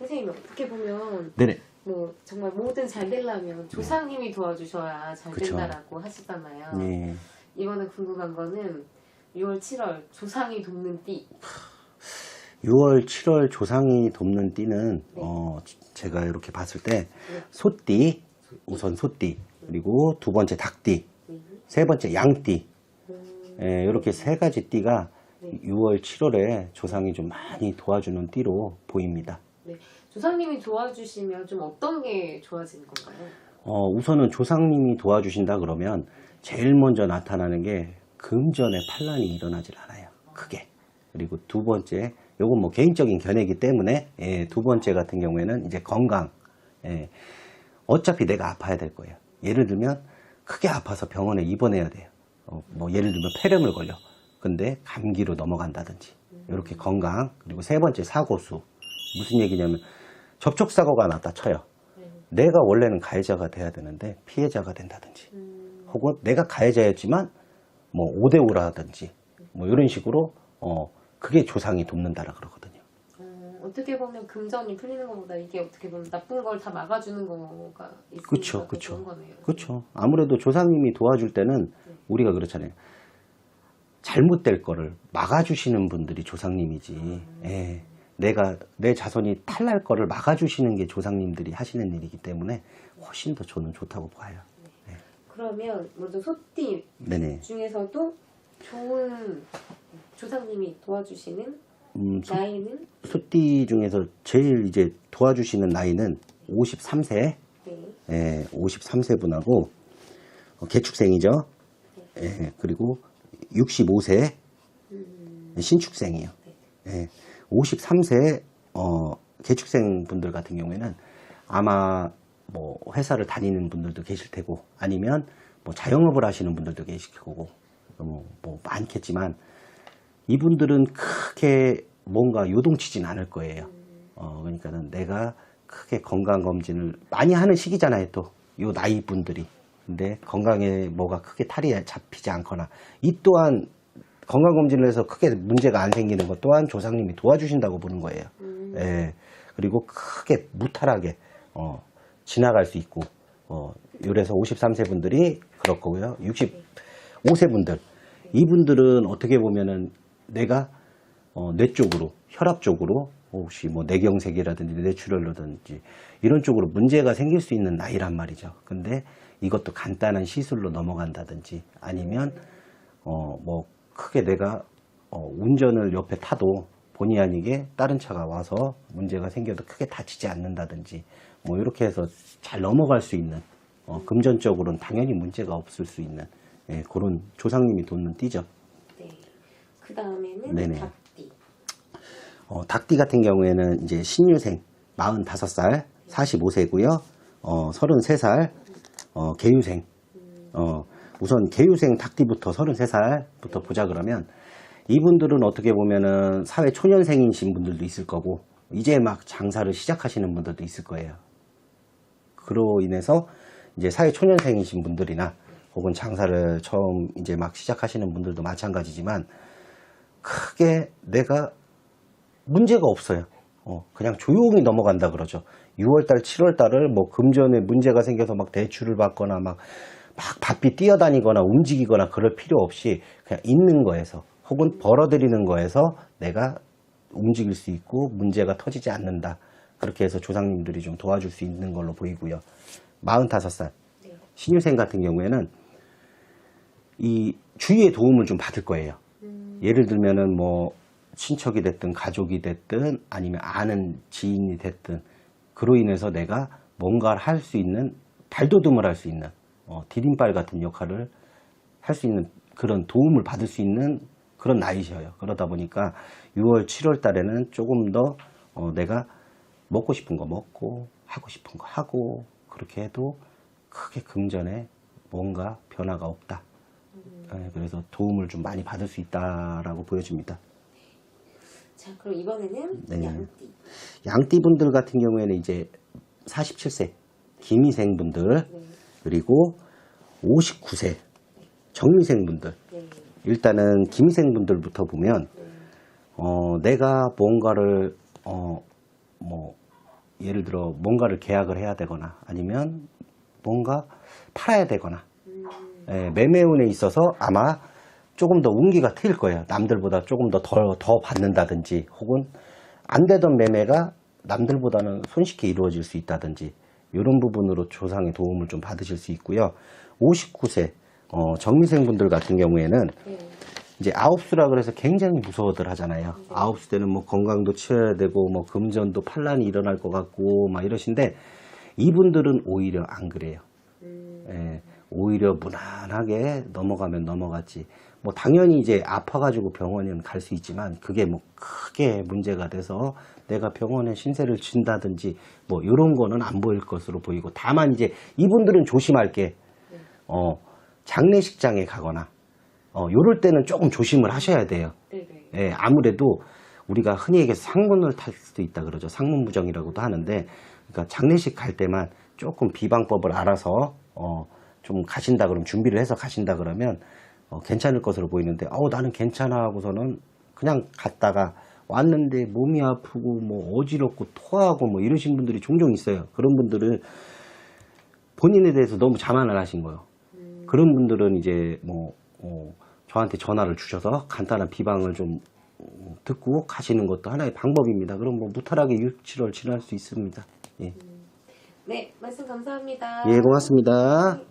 선생님이 어떻게 보면 네네. 뭐 정말 뭐든 잘 되려면 조상님이 도와주셔야 잘 그쵸. 된다라고 하시잖아요. 네. 이번에 궁금한 거는 6월, 7월 조상이 돕는 띠. 6월, 7월 조상이 돕는 띠는 네. 어, 제가 이렇게 봤을 때 소띠, 우선 소띠, 그리고 두 번째 닭띠, 네. 세 번째 양띠. 음, 예, 이렇게 세 가지 띠가 네. 6월, 7월에 조상이 좀 많이 도와주는 띠로 보입니다. 네. 조상님이 도와주시면 좀 어떤 게 좋아지는 건가요? 어, 우선은 조상님이 도와주신다 그러면 제일 먼저 나타나는 게 금전에 판란이 일어나질 않아요. 크게. 그리고 두 번째, 요건 뭐 개인적인 견해이기 때문에 예, 두 번째 같은 경우에는 이제 건강. 예, 어차피 내가 아파야 될 거예요. 예를 들면 크게 아파서 병원에 입원해야 돼요. 어, 뭐 예를 들면 폐렴을 걸려. 근데 감기로 넘어간다든지. 이렇게 건강. 그리고 세 번째 사고수. 무슨 얘기냐면 접촉사고가 났다 쳐요. 내가 원래는 가해자가 돼야 되는데 피해자가 된다든지 음, 혹은 내가 가해자였지만 뭐 5대5라든지 뭐 이런 식으로 어 그게 조상이 돕는다라 그러거든요. 어, 어떻게 보면 금전이 풀리는 것보다 이게 어떻게 보면 나쁜 걸 다 막아주는 거가. 좋은 거네요. 그렇죠. 아무래도 조상님이 도와줄 때는 우리가 그렇잖아요. 잘못될 거를 막아주시는 분들이 조상님이지. 예. 내가 내 자손이 탈날 거를 막아주시는 게 조상님들이 하시는 일이기 때문에 훨씬 더 저는 좋다고 봐요. 그러면 먼저 소띠 네네. 중에서도 좋은 조상님이 도와주시는 음, 소- 나이는 소띠 중에서 제일 이제 도와주시는 나이는 53세, 네. 예, 53세 분하고 어, 개축생이죠. 예, 그리고 65세 신축생이에요. 예, 53세 어, 개축생 분들 같은 경우에는 아마 뭐 회사를 다니는 분들도 계실 테고 아니면 뭐 자영업을 하시는 분들도 계실 거고 뭐, 뭐 많겠지만 이분들은 크게 뭔가 요동치진 않을 거예요. 어, 그러니까는 내가 크게 건강 검진을 많이 하는 시기잖아요, 또. 요 나이 분들이. 근데 건강에 뭐가 크게 탈이 잡히지 않거나 이 또한 건강 검진을 해서 크게 문제가 안 생기는 것 또한 조상님이 도와주신다고 보는 거예요. 예. 그리고 크게 무탈하게 어, 지나갈 수 있고 어, 이래서 53세 분들이 그럴 거고요. 65세 분들 이분들은 어떻게 보면은 내가 어, 뇌 쪽으로 혈압 쪽으로 혹시 뭐 뇌경색이라든지 뇌출혈이라든지 이런 쪽으로 문제가 생길 수 있는 나이란 말이죠. 근데 이것도 간단한 시술로 넘어간다든지 아니면 어뭐 크게 내가 어, 운전을 옆에 타도 본의 아니게 다른 차가 와서 문제가 생겨도 크게 다치지 않는다든지 뭐 이렇게 해서 잘 넘어갈 수 있는 어, 금전적으로는 당연히 문제가 없을 수 있는 예, 그런 조상님이 돕는 띠죠. 네. 그 다음에는 네네. 닭띠. 어, 닭띠 같은 경우에는 이제 신유생 45살, 45세고요. 어, 33살, 어, 개유생. 어, 우선 개유생 닭띠부터 33살부터 보자 그러면 이분들은 어떻게 보면은 사회 초년생이신 분들도 있을 거고 이제 막 장사를 시작하시는 분들도 있을 거예요. 그로 인해서 이제 사회 초년생이신 분들이나 혹은 장사를 처음 이제 막 시작하시는 분들도 마찬가지지만 크게 내가 문제가 없어요. 어, 그냥 조용히 넘어간다 그러죠. 6월달, 7월달을 뭐 금전에 문제가 생겨서 막 대출을 받거나 막, 막 바삐 뛰어다니거나 움직이거나 그럴 필요 없이 그냥 있는 거에서 혹은 벌어들이는 거에서 내가 움직일 수 있고 문제가 터지지 않는다. 그렇게 해서 조상님들이 좀 도와줄 수 있는 걸로 보이고요. 45살. 네. 신유생 같은 경우에는 이 주위의 도움을 좀 받을 거예요. 예를 들면은 뭐 친척이 됐든 가족이 됐든 아니면 아는 지인이 됐든 그로 인해서 내가 뭔가를 할 수 있는 발돋움을 할 수 있는 어, 디딤발 같은 역할을 할 수 있는 그런 도움을 받을 수 있는 그런 나이셔요. 그러다 보니까 6월, 7월 달에는 조금 더 어, 내가 먹고 싶은 거 먹고 하고 싶은 거 하고 그렇게 해도 크게 금전에 뭔가 변화가 없다. 예, 그래서 도움을 좀 많이 받을 수 있다라고 보여집니다. 자, 그럼 이번에는 네. 양띠. 양띠 분들 같은 경우에는 이제 47세 김희생 분들 네. 그리고 59세 정미생 분들 네. 일단은 김희생 분들부터 보면 어, 내가 뭔가를 어, 뭐 예를 들어 뭔가를 계약을 해야 되거나 아니면 뭔가 팔아야 되거나 음, 예, 매매운에 있어서 아마 조금 더 운기가 트일 거예요. 남들보다 조금 더더 더 받는다든지 혹은 안 되던 매매가 남들보다는 손쉽게 이루어질 수 있다든지 이런 부분으로 조상의 도움을 좀 받으실 수 있고요. 59세 어, 정미생 분들 같은 경우에는 네. 이제 아홉 수라 그래서 굉장히 무서워들 하잖아요. 아홉 수 때는 뭐 건강도 치러야 되고 뭐 금전도 판란이 일어날 것 같고 막 이러신데 이분들은 오히려 안 그래요. 음, 예, 오히려 무난하게 넘어가면 넘어갔지. 뭐 당연히 이제 아파가지고 병원에는 갈 수 있지만 그게 뭐 크게 문제가 돼서 내가 병원에 신세를 진다든지 뭐 이런 거는 안 보일 것으로 보이고 다만 이제 이분들은 조심할 게 어, 장례식장에 가거나 어, 요럴 때는 조금 조심을 하셔야 돼요. 예, 아무래도 우리가 흔히 얘기해서 상문을 탈 수도 있다 그러죠. 상문부정이라고도 하는데, 그러니까 장례식 갈 때만 조금 비방법을 알아서 어, 좀 가신다 그러면 준비를 해서 가신다 그러면 어, 괜찮을 것으로 보이는데, 어 나는 괜찮아 하고서는 그냥 갔다가 왔는데 몸이 아프고 뭐 어지럽고 토하고 뭐 이러신 분들이 종종 있어요. 그런 분들은 본인에 대해서 너무 자만을 하신 거예요. 그런 분들은 이제 뭐 어, 저한테 전화를 주셔서 간단한 비방을 좀 어, 듣고 가시는 것도 하나의 방법입니다. 그럼 뭐 무탈하게 6, 7월 지날 수 있습니다. 예, 네, 말씀 감사합니다. 예 고맙습니다.